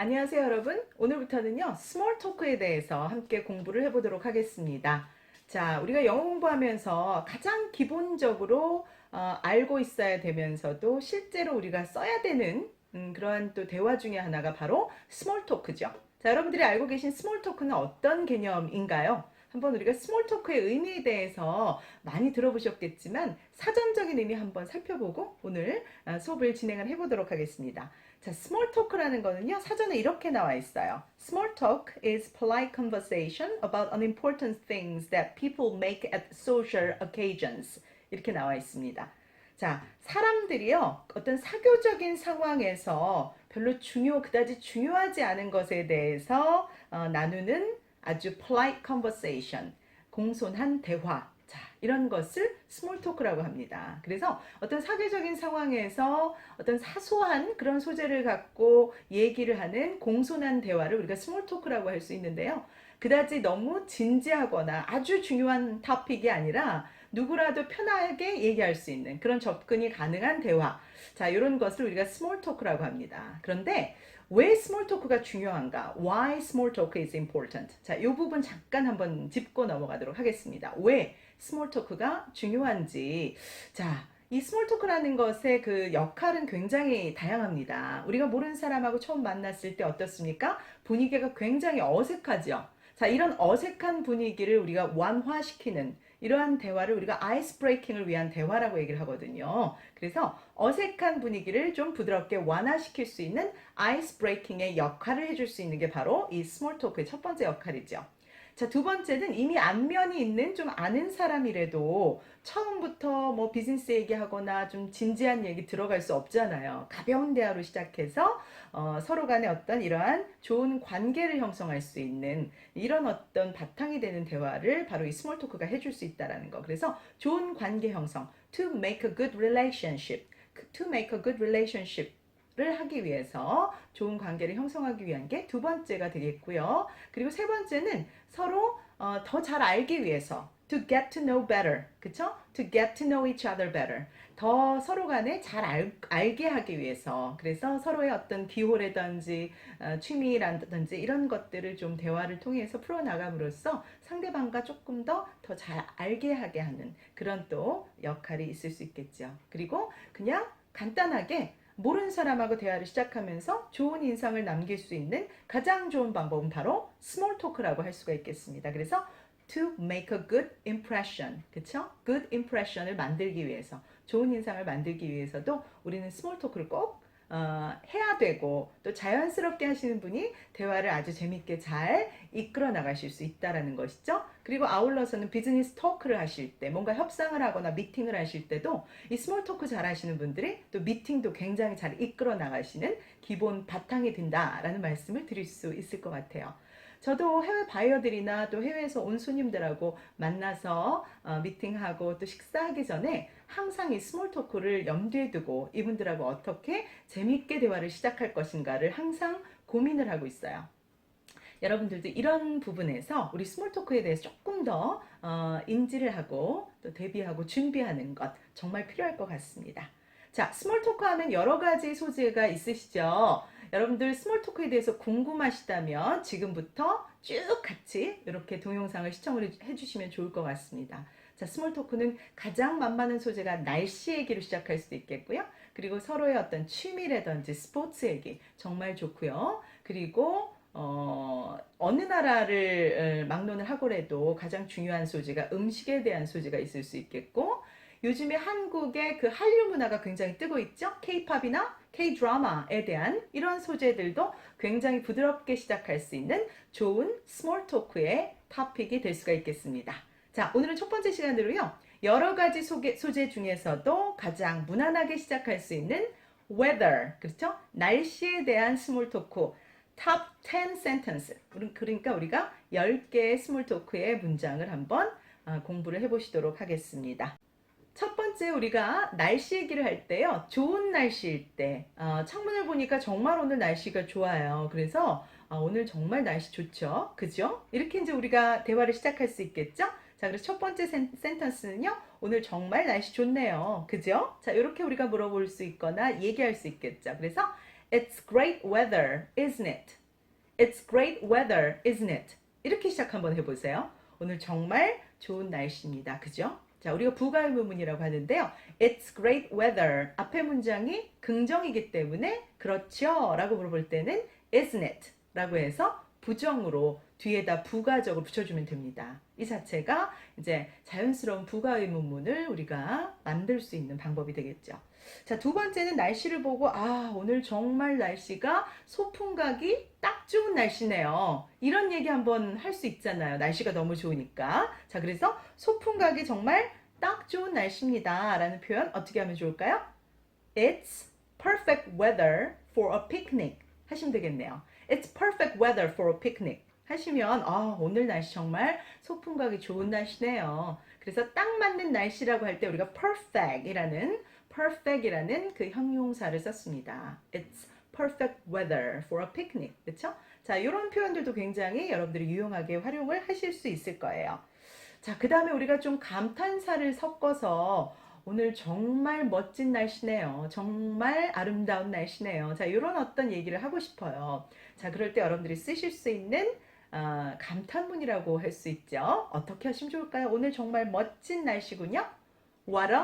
안녕하세요, 여러분. 오늘부터는요, 스몰 토크에 대해서 함께 공부를 해보도록 하겠습니다. 자, 우리가 영어 공부하면서 가장 기본적으로 어, 알고 있어야 되면서도 실제로 우리가 써야 되는 음, 그러한 또 대화 중에 하나가 바로 스몰 토크죠. 자, 여러분들이 알고 계신 스몰 토크는 어떤 개념인가요? 한번 우리가 스몰 토크의 의미에 대해서 많이 들어보셨겠지만 사전적인 의미 한번 살펴보고 오늘 아, 수업을 진행을 해보도록 하겠습니다. 자, small talk라는 거는요, 사전에 이렇게 나와 있어요. Small talk is polite conversation about unimportant things that people make at social occasions. 이렇게 나와 있습니다. 자, 사람들이요, 어떤 사교적인 상황에서 별로 중요, 그다지 중요하지 않은 것에 대해서 어, 나누는 아주 polite conversation, 공손한 대화. 자, 이런 것을 스몰 토크라고 합니다. 그래서 어떤 사회적인 상황에서 어떤 사소한 그런 소재를 갖고 얘기를 하는 공손한 대화를 우리가 스몰 토크라고 할 수 있는데요. 그다지 너무 진지하거나 아주 중요한 토픽이 아니라 누구라도 편하게 얘기할 수 있는 그런 접근이 가능한 대화. 자, 이런 것을 우리가 스몰 토크라고 합니다. 그런데 왜 스몰 토크가 중요한가? Why small talk is important? 자, 이 부분 잠깐 한번 짚고 넘어가도록 하겠습니다. 왜 스몰 토크가 중요한지. 자, 이 스몰 토크라는 것의 그 역할은 굉장히 다양합니다. 우리가 모르는 사람하고 처음 만났을 때 어떻습니까? 분위기가 굉장히 어색하죠. 자, 이런 어색한 분위기를 우리가 완화시키는 이러한 대화를 우리가 아이스 브레이킹을 위한 대화라고 얘기를 하거든요. 그래서 어색한 분위기를 좀 부드럽게 완화시킬 수 있는 아이스 브레이킹의 역할을 해줄 수 있는 게 바로 이 스몰 토크의 첫 번째 역할이죠. 자, 두 번째는 이미 안면이 있는 좀 아는 사람이라도 처음부터 뭐 비즈니스 얘기하거나 좀 진지한 얘기 들어갈 수 없잖아요. 가벼운 대화로 시작해서 어, 서로 간에 어떤 이러한 좋은 관계를 형성할 수 있는 이런 어떤 바탕이 되는 대화를 바로 이 스몰 토크가 해줄 수 있다라는 거. 그래서 좋은 관계 형성, to make a good relationship, to make a good relationship. 를 하기 위해서 좋은 관계를 형성하기 위한 게 두 번째가 되겠고요. 그리고 세 번째는 서로 어, 더 잘 알기 위해서 to get to know better. 그쵸? to get to know each other better. 더 서로 간에 잘 알, 알게 하기 위해서. 그래서 서로의 어떤 기호라든지 어, 취미라든지 이런 것들을 좀 대화를 통해서 풀어나감으로써 상대방과 조금 더 더 잘 알게 하게 하는 그런 또 역할이 있을 수 있겠죠. 그리고 그냥 간단하게 모르는 사람하고 대화를 시작하면서 좋은 인상을 남길 수 있는 가장 좋은 방법은 바로 스몰 토크라고 할 수가 있겠습니다. 그래서 to make a good impression. 그쵸? good impression을 만들기 위해서, 좋은 인상을 만들기 위해서도 우리는 스몰 토크를 꼭 어, 해야 되고 또 자연스럽게 하시는 분이 대화를 아주 재밌게 잘 이끌어 나가실 수 있다라는 것이죠. 그리고 아울러서는 비즈니스 토크를 하실 때 뭔가 협상을 하거나 미팅을 하실 때도 이 스몰 토크 잘 하시는 분들이 또 미팅도 굉장히 잘 이끌어 나가시는 기본 바탕이 된다라는 말씀을 드릴 수 있을 것 같아요. 저도 해외 바이어들이나 또 해외에서 온 손님들하고 만나서 어, 미팅하고 또 식사하기 전에 항상 이 스몰 토크를 염두에 두고 이분들하고 어떻게 재밌게 대화를 시작할 것인가를 항상 고민을 하고 있어요. 여러분들도 이런 부분에서 우리 스몰 토크에 대해서 조금 더 어, 인지를 하고 또 대비하고 준비하는 것 정말 필요할 것 같습니다. 자, 스몰 토크 하면 여러 가지 소재가 있으시죠? 여러분들 스몰 토크에 대해서 궁금하시다면 지금부터 쭉 같이 이렇게 동영상을 시청을 해주시면 좋을 것 같습니다. 자, 스몰 토크는 가장 만만한 소재가 날씨 얘기로 시작할 수도 있겠고요. 그리고 서로의 어떤 취미라든지 스포츠 얘기 정말 좋고요. 그리고 어, 어느 나라를 막론을 하고라도 가장 중요한 소재가 음식에 대한 소재가 있을 수 있겠고 요즘에 한국의 그 한류 문화가 굉장히 뜨고 있죠. K-팝이나 K-드라마에 대한 이런 소재들도 굉장히 부드럽게 시작할 수 있는 좋은 스몰 토크의 토픽이 될 수가 있겠습니다. 자, 오늘은 첫 번째 시간으로요. 여러 가지 소개, 소재 중에서도 가장 무난하게 시작할 수 있는 weather, 그렇죠? 날씨에 대한 스몰 토크, top 10 sentence. 그러니까 우리가 10개의 스몰 토크의 문장을 한번 아, 공부를 해보시도록 하겠습니다. 첫 번째 우리가 날씨 얘기를 할 때요. 좋은 날씨일 때 어, 창문을 보니까 정말 오늘 날씨가 좋아요. 그래서 어, 오늘 정말 날씨 좋죠. 그죠? 이렇게 이제 우리가 대화를 시작할 수 있겠죠? 자, 그래서 첫 번째 센, 센턴스는요. 오늘 정말 날씨 좋네요. 그죠? 자, 이렇게 우리가 물어볼 수 있거나 얘기할 수 있겠죠. 그래서 It's great weather, isn't it? It's great weather, isn't it? 이렇게 시작 한번 해보세요. 오늘 정말 좋은 날씨입니다. 그죠? 자, 우리가 부가의 문문이라고 하는데요. It's great weather. 앞에 문장이 긍정이기 때문에 그렇죠? 라고 물어볼 때는 isn't it? 라고 해서 부정으로 뒤에다 부가적으로 붙여주면 됩니다. 이 자체가 이제 자연스러운 부가의 문문을 우리가 만들 수 있는 방법이 되겠죠. 자, 두 번째는 날씨를 보고, 아, 오늘 정말 날씨가 소풍 가기 딱 좋은 날씨네요. 이런 얘기 한번 할 수 있잖아요. 날씨가 너무 좋으니까. 자, 그래서 소풍 가기 정말 딱 좋은 날씨입니다. 라는 표현 어떻게 하면 좋을까요? It's perfect weather for a picnic. 하시면 되겠네요. It's perfect weather for a picnic. 하시면, 아, 오늘 날씨 정말 소풍 가기 좋은 날씨네요. 그래서 딱 맞는 날씨라고 할 때 우리가 perfect이라는 perfect이라는 그 형용사를 썼습니다. It's perfect weather for a picnic. 그렇죠? 자, 이런 표현들도 굉장히 여러분들이 유용하게 활용을 하실 수 있을 거예요. 자, 그 다음에 우리가 좀 감탄사를 섞어서 오늘 정말 멋진 날씨네요. 정말 아름다운 날씨네요. 자, 이런 어떤 얘기를 하고 싶어요. 자, 그럴 때 여러분들이 쓰실 수 있는 아, 감탄문이라고 할 수 있죠. 어떻게 하시면 좋을까요? 오늘 정말 멋진 날씨군요. What a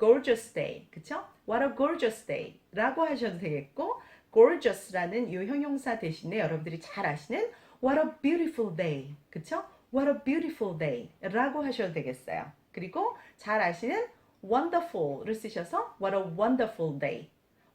gorgeous day. 그쵸? What a gorgeous day. 라고 하셔도 되겠고, gorgeous라는 이 형용사 대신에 여러분들이 잘 아시는 What a beautiful day. 그쵸? What a beautiful day. 라고 하셔도 되겠어요. 그리고 잘 아시는 wonderful을 쓰셔서 What a wonderful day.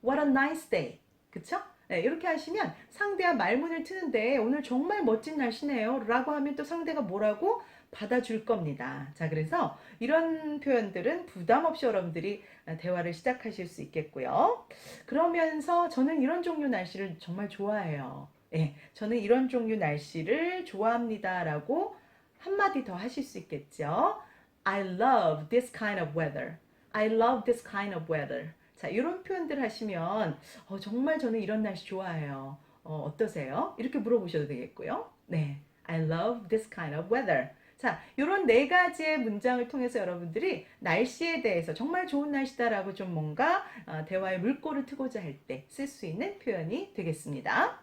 What a nice day. 그쵸? 네, 이렇게 하시면 상대가 말문을 트는데 오늘 정말 멋진 날씨네요. 라고 하면 또 상대가 뭐라고 받아줄 겁니다. 자, 그래서 이런 표현들은 부담 없이 여러분들이 대화를 시작하실 수 있겠고요. 그러면서 저는 이런 종류 날씨를 정말 좋아해요. 예, 저는 이런 종류 날씨를 좋아합니다. 라고 한마디 더 하실 수 있겠죠. I love this kind of weather. I love this kind of weather. 자, 이런 표현들 하시면 어, 정말 저는 이런 날씨 좋아해요. 어, 어떠세요? 이렇게 물어보셔도 되겠고요. 네, I love this kind of weather. 자, 이런 네 가지의 문장을 통해서 여러분들이 날씨에 대해서 정말 좋은 날씨다라고 좀 뭔가 어, 대화의 물꼬를 트고자 할 때 쓸 수 있는 표현이 되겠습니다.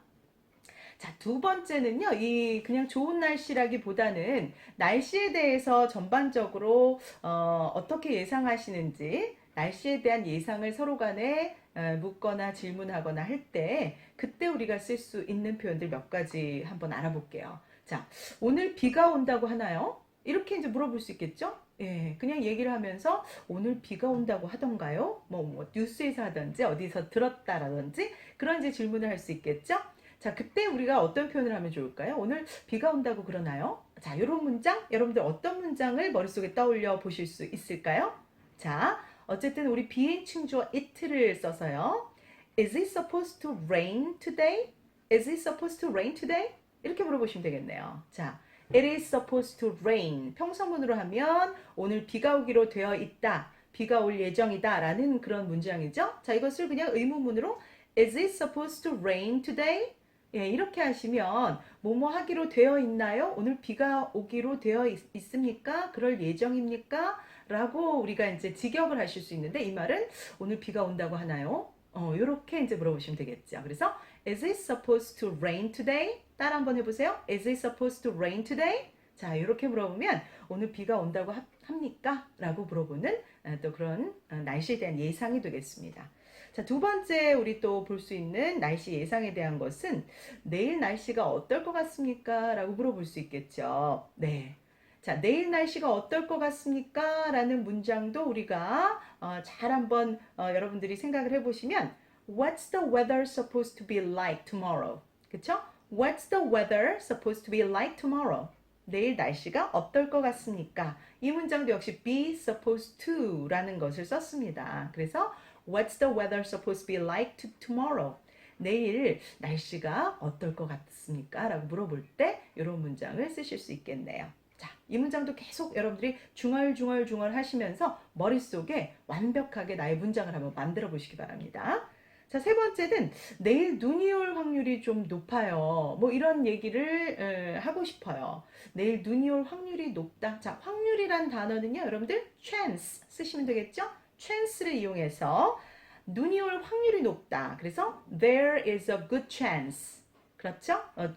자, 두 번째는요, 이 그냥 좋은 날씨라기보다는 날씨에 대해서 전반적으로 어, 어떻게 예상하시는지 날씨에 대한 예상을 서로 간에 어, 묻거나 질문하거나 할 때 그때 우리가 쓸 수 있는 표현들 몇 가지 한번 알아볼게요. 자, 오늘 비가 온다고 하나요? 이렇게 이제 물어볼 수 있겠죠? 예, 그냥 얘기를 하면서 오늘 비가 온다고 하던가요? 뭐, 뭐 뉴스에서 하든지 어디서 들었다라든지 그런 이제 질문을 할 수 있겠죠? 자, 그때 우리가 어떤 표현을 하면 좋을까요? 오늘 비가 온다고 그러나요? 자, 이런 문장, 여러분들 어떤 문장을 머릿속에 떠올려 보실 수 있을까요? 자, 어쨌든 우리 비행칭조 it를 써서요. Is it supposed to rain today? Is it supposed to rain today? 이렇게 물어보시면 되겠네요. 자, It is supposed to rain. 평서문으로 하면 오늘 비가 오기로 되어 있다. 비가 올 예정이다. 라는 그런 문장이죠. 자, 이것을 그냥 의문문으로 Is it supposed to rain today? 예, 이렇게 하시면 뭐뭐 하기로 되어 있나요? 오늘 비가 오기로 되어 있, 있습니까? 그럴 예정입니까? 라고 우리가 이제 직역을 하실 수 있는데 이 말은 오늘 비가 온다고 하나요? 어, 요렇게 이제 물어보시면 되겠죠. 그래서 Is it supposed to rain today? 따라 한번 해보세요. Is it supposed to rain today? 자, 이렇게 물어보면 오늘 비가 온다고 하- 합니까? 라고 물어보는 아, 또 그런 아, 날씨에 대한 예상이 되겠습니다. 자, 두 번째 우리 또 볼 수 있는 날씨 예상에 대한 것은 내일 날씨가 어떨 것 같습니까? 라고 물어볼 수 있겠죠. 네. 자, 내일 날씨가 어떨 것 같습니까? 라는 문장도 우리가 어, 잘 한번 어, 여러분들이 생각을 해보시면 What's the weather supposed to be like tomorrow? 그쵸? What's the weather supposed to be like tomorrow? 내일 날씨가 어떨 것 같습니까? 이 문장도 역시 be supposed to 라는 것을 썼습니다. 그래서 What's the weather supposed to be like to tomorrow? 내일 날씨가 어떨 것 같습니까? 라고 물어볼 때 이런 문장을 쓰실 수 있겠네요. 자, 이 문장도 계속 여러분들이 중얼중얼중얼 하시면서 머릿속에 완벽하게 나의 문장을 한번 만들어 보시기 바랍니다. 자, 세 번째는 내일 눈이 올 확률이 좀 높아요. 뭐 이런 얘기를 에, 하고 싶어요. 내일 눈이 올 확률이 높다. 자, 확률이란 단어는요, 여러분들 chance 쓰시면 되겠죠? chance를 이용해서 눈이 올 확률이 높다. 그래서 there is a good chance. 그렇죠? 어,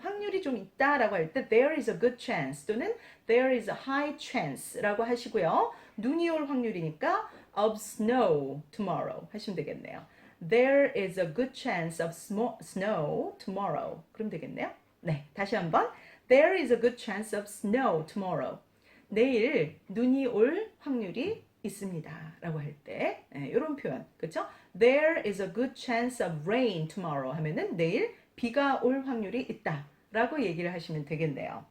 확률이 좀 있다라고 할 때 there is a good chance 또는 there is a high chance라고 하시고요. 눈이 올 확률이니까 of snow tomorrow 하시면 되겠네요. There is a good chance of snow tomorrow. 그럼 되겠네요. 네, 다시 한번. There is a good chance of snow tomorrow. 내일 눈이 올 확률이 있습니다. 라고 할 때, 이런 표현. 그쵸? There is a good chance of rain tomorrow 하면은 내일 비가 올 확률이 있다. 라고 얘기를 하시면 되겠네요.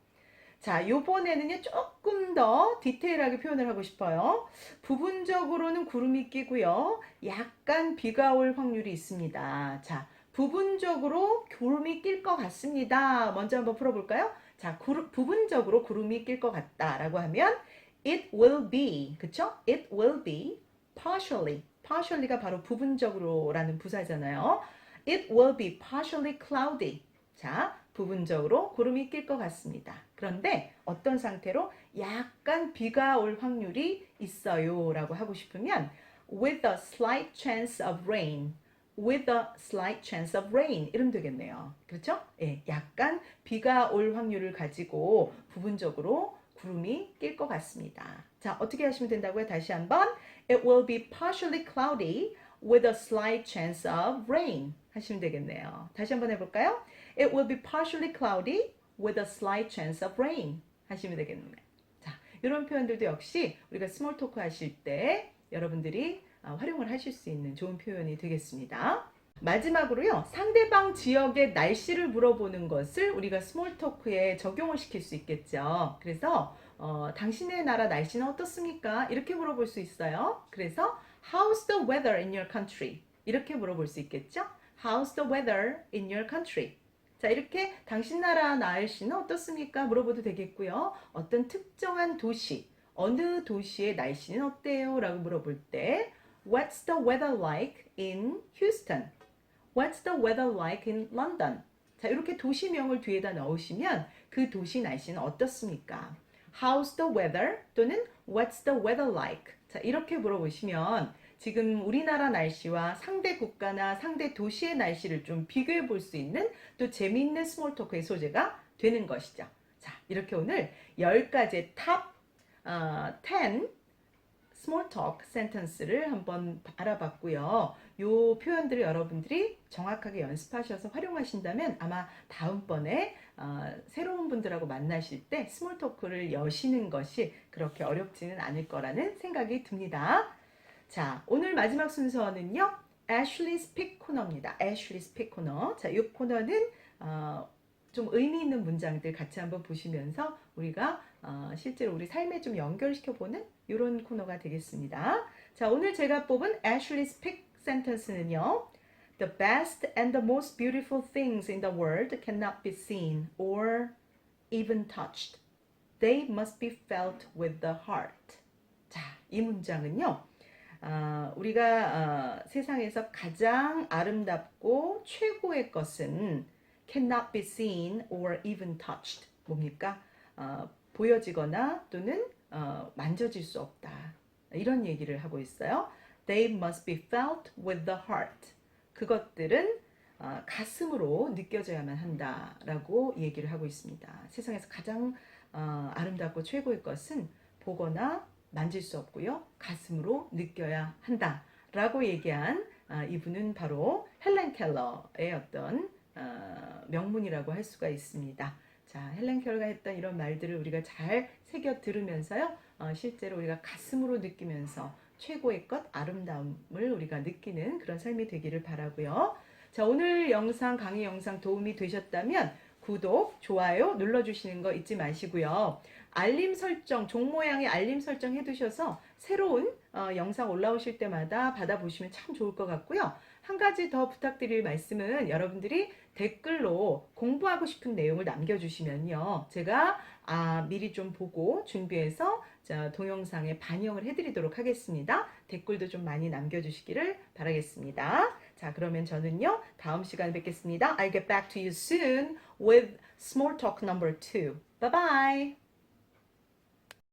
자, 요번에는요, 조금 더 디테일하게 표현을 하고 싶어요. 부분적으로는 구름이 끼고요. 약간 비가 올 확률이 있습니다. 자, 부분적으로 구름이 낄 것 같습니다. 먼저 한번 풀어볼까요? 자, 구름, 부분적으로 구름이 낄 것 같다라고 하면 it will be, 그쵸? it will be partially. partially가 바로 부분적으로라는 부사잖아요. it will be partially cloudy. 자, 부분적으로 구름이 낄 것 같습니다. 그런데 어떤 상태로 약간 비가 올 확률이 있어요 라고 하고 싶으면 with a slight chance of rain with a slight chance of rain 이러면 되겠네요. 그렇죠? 예, 약간 비가 올 확률을 가지고 부분적으로 구름이 낄 것 같습니다. 자, 어떻게 하시면 된다고요? 다시 한번 It will be partially cloudy with a slight chance of rain 하시면 되겠네요. 다시 한번 해볼까요? It will be partially cloudy with a slight chance of rain 하시면 되겠네요. 자, 이런 표현들도 역시 우리가 스몰 토크 하실 때 여러분들이 아, 활용을 하실 수 있는 좋은 표현이 되겠습니다. 마지막으로요, 상대방 지역의 날씨를 물어보는 것을 우리가 스몰 토크에 적용을 시킬 수 있겠죠. 그래서 어, 당신의 나라 날씨는 어떻습니까? 이렇게 물어볼 수 있어요. 그래서 How's the weather in your country? 이렇게 물어볼 수 있겠죠. How's the weather in your country? 자, 이렇게 당신 나라 날씨는 어떻습니까? 물어봐도 되겠고요. 어떤 특정한 도시, 어느 도시의 날씨는 어때요? 라고 물어볼 때 What's the weather like in Houston? What's the weather like in London? 자, 이렇게 도시명을 뒤에다 넣으시면 그 도시 날씨는 어떻습니까? How's the weather? 또는 What's the weather like? 자, 이렇게 물어보시면 지금 우리나라 날씨와 상대 국가나 상대 도시의 날씨를 좀 비교해 볼 수 있는 또 재미있는 스몰 토크의 소재가 되는 것이죠. 자, 이렇게 오늘 10가지의 탑 어, 10 스몰 토크 센텐스를 한번 알아봤고요. 요 표현들을 여러분들이 정확하게 연습하셔서 활용하신다면 아마 다음번에 어, 새로운 분들하고 만나실 때 스몰 토크를 여시는 것이 그렇게 어렵지는 않을 거라는 생각이 듭니다. 자, 오늘 마지막 순서는요. 애슐리 스픽 코너입니다. 애슐리 스픽 코너. 자, 이 코너는 어, 좀 의미 있는 문장들 같이 한번 보시면서 우리가 어, 실제로 우리 삶에 좀 연결시켜 보는 이런 코너가 되겠습니다. 자, 오늘 제가 뽑은 애슐리 스픽 센텐스는요. The best and the most beautiful things in the world cannot be seen or even touched. They must be felt with the heart. 자, 이 문장은요. 아, 우리가 어, 세상에서 가장 아름답고 최고의 것은 cannot be seen or even touched. 뭡니까? 어, 보여지거나 또는 어, 만져질 수 없다. 이런 얘기를 하고 있어요. They must be felt with the heart. 그것들은 어, 가슴으로 느껴져야만 한다라고 얘기를 하고 있습니다. 세상에서 가장 어, 아름답고 최고의 것은 보거나 만질 수 없고요. 가슴으로 느껴야 한다 라고 얘기한 아, 이분은 바로 헬렌 켈러의 어떤 어, 명문이라고 할 수가 있습니다. 자, 헬렌 켈러가 했던 이런 말들을 우리가 잘 새겨 들으면서요. 어, 실제로 우리가 가슴으로 느끼면서 최고의 것, 아름다움을 우리가 느끼는 그런 삶이 되기를 바라고요. 자, 오늘 영상, 강의 영상 도움이 되셨다면 구독, 좋아요 눌러 주시는 거 잊지 마시고요. 알림 설정, 종 모양의 알림 설정 해두셔서 새로운 어, 영상 올라오실 때마다 받아보시면 참 좋을 것 같고요. 한 가지 더 부탁드릴 말씀은 여러분들이 댓글로 공부하고 싶은 내용을 남겨주시면요. 제가 아, 미리 좀 보고 준비해서 자, 동영상에 반영을 해드리도록 하겠습니다. 댓글도 좀 많이 남겨주시기를 바라겠습니다. 자, 그러면 저는요, 다음 시간에 뵙겠습니다. I'll get back to you soon with small talk number two. Bye bye.